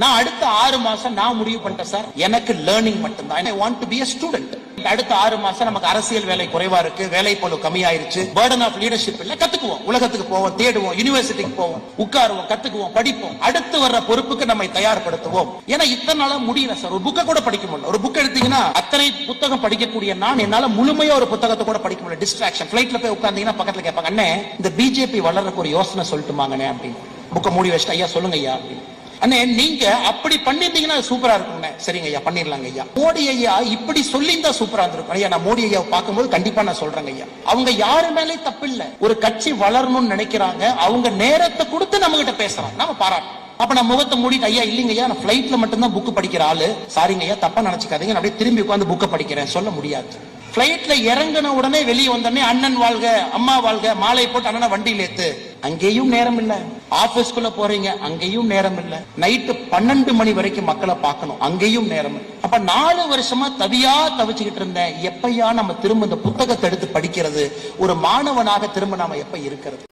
நான் அடுத்த ஆறு மாசம் நான் முடிவு பண்ணிட்டேன் சார். எனக்கு லேர்னிங் மட்டும்தான். I want to be a student அடுத்த ஆறு மாசம் நமக்கு அரசியல் வேலை குறைவா இருக்கு. வேலை பளு கம்மியாயிருச்சு. பேர்டன் ஆஃப் லீடர்ஷிப் இல்ல. கத்துக்குவோம். உலகத்துக்கு போவோம். தேடுவோம். யூனிவர்சிட்டிக்கு போவோம். உட்காருவோம். கத்துக்குவோம். படிப்போம். அடுத்து வர்ற பொறுப்புக்கு நம்மை தயார்படுத்துவோம். ஏன்னா இத்தனை நாளா முடியல சார். ஒரு புக்கை கூட படிக்க முடியல. ஒரு புக் எடுத்தீங்கன்னா அத்தனை புத்தகம் படிக்கக்கூடிய நான் என்னால முழுமையா ஒரு புத்தகத்தை கூட படிக்க முடியல. டிஸ்ட்ராக்ஷன் பிளைட்ல போய் உட்கார்ந்தீங்கன்னா பக்கத்துல கேட்பாங்க அண்ணே இந்த பிஜேபி வளர்றதுக்கு ஒரு யோசனை சொல்லட்டுமாங்கண்ணே அப்படின்னு. புக்கை மூடி வச்சுட்டு ஐயா சொல்லுங்க ஐயா அப்படின்னு. அண்ணே நீங்க அப்படி பண்ணிருந்தீங்கன்னா அது சூப்பரா இருக்கும்ண்ணே. சரிங்க ஐயா பண்ணிடலாங்க ஐயா. மோடி ஐயா இப்படி சொல்லி இருந்தா சூப்பரா இருந்திருக்கும். ஐயா நான் மோடி ஐயா பார்க்கும்போது கண்டிப்பா நான் சொல்றேங்க ஐயா. அவங்க யாரு மேலே தப்பு இல்ல ஒரு கட்சி வளரணும்னு நினைக்கிறாங்க. அவங்க நேரத்தை கொடுத்து நம்ம கிட்ட பேசுறாங்க. நம்ம பாராட்டணும். அப்ப நான் முகத்தை மூடிட்டு ஐயா இல்லைங்க ஐயா நான் பிளைட்ல மட்டும்தான் புக் படிக்கிற ஆளு. சாரிங்க ஐயா தப்பா நினைச்சுக்காதீங்க. நான் அப்படியே திரும்பி உட்காந்து புக்கை படிக்கிறேன். சொல்ல முடியாது. பிளைட்ல இறங்கின உடனே வெளியே வந்தோடனே அண்ணன் வாழ்க அம்மா வாழ்க மாலை போட்டு அண்ணனை வண்டியில் ஏத்து. அங்கேயும் நேரம் இல்ல ஆபீஸ்க்குள்ள போறீங்க அங்கேயும் நேரம் இல்ல நைட்டு பன்னெண்டு மணி வரைக்கும் மக்களை பார்க்கணும் அங்கேயும் நேரம் அப்ப நாலு வருஷமா தவியா தவிச்சுக்கிட்டு இருந்தேன். எப்பயா நம்ம திரும்ப இந்த புத்தகத்தை எடுத்து படிக்கிறது ஒரு மாணவனாக திரும்ப நாம எப்ப இருக்கிறது?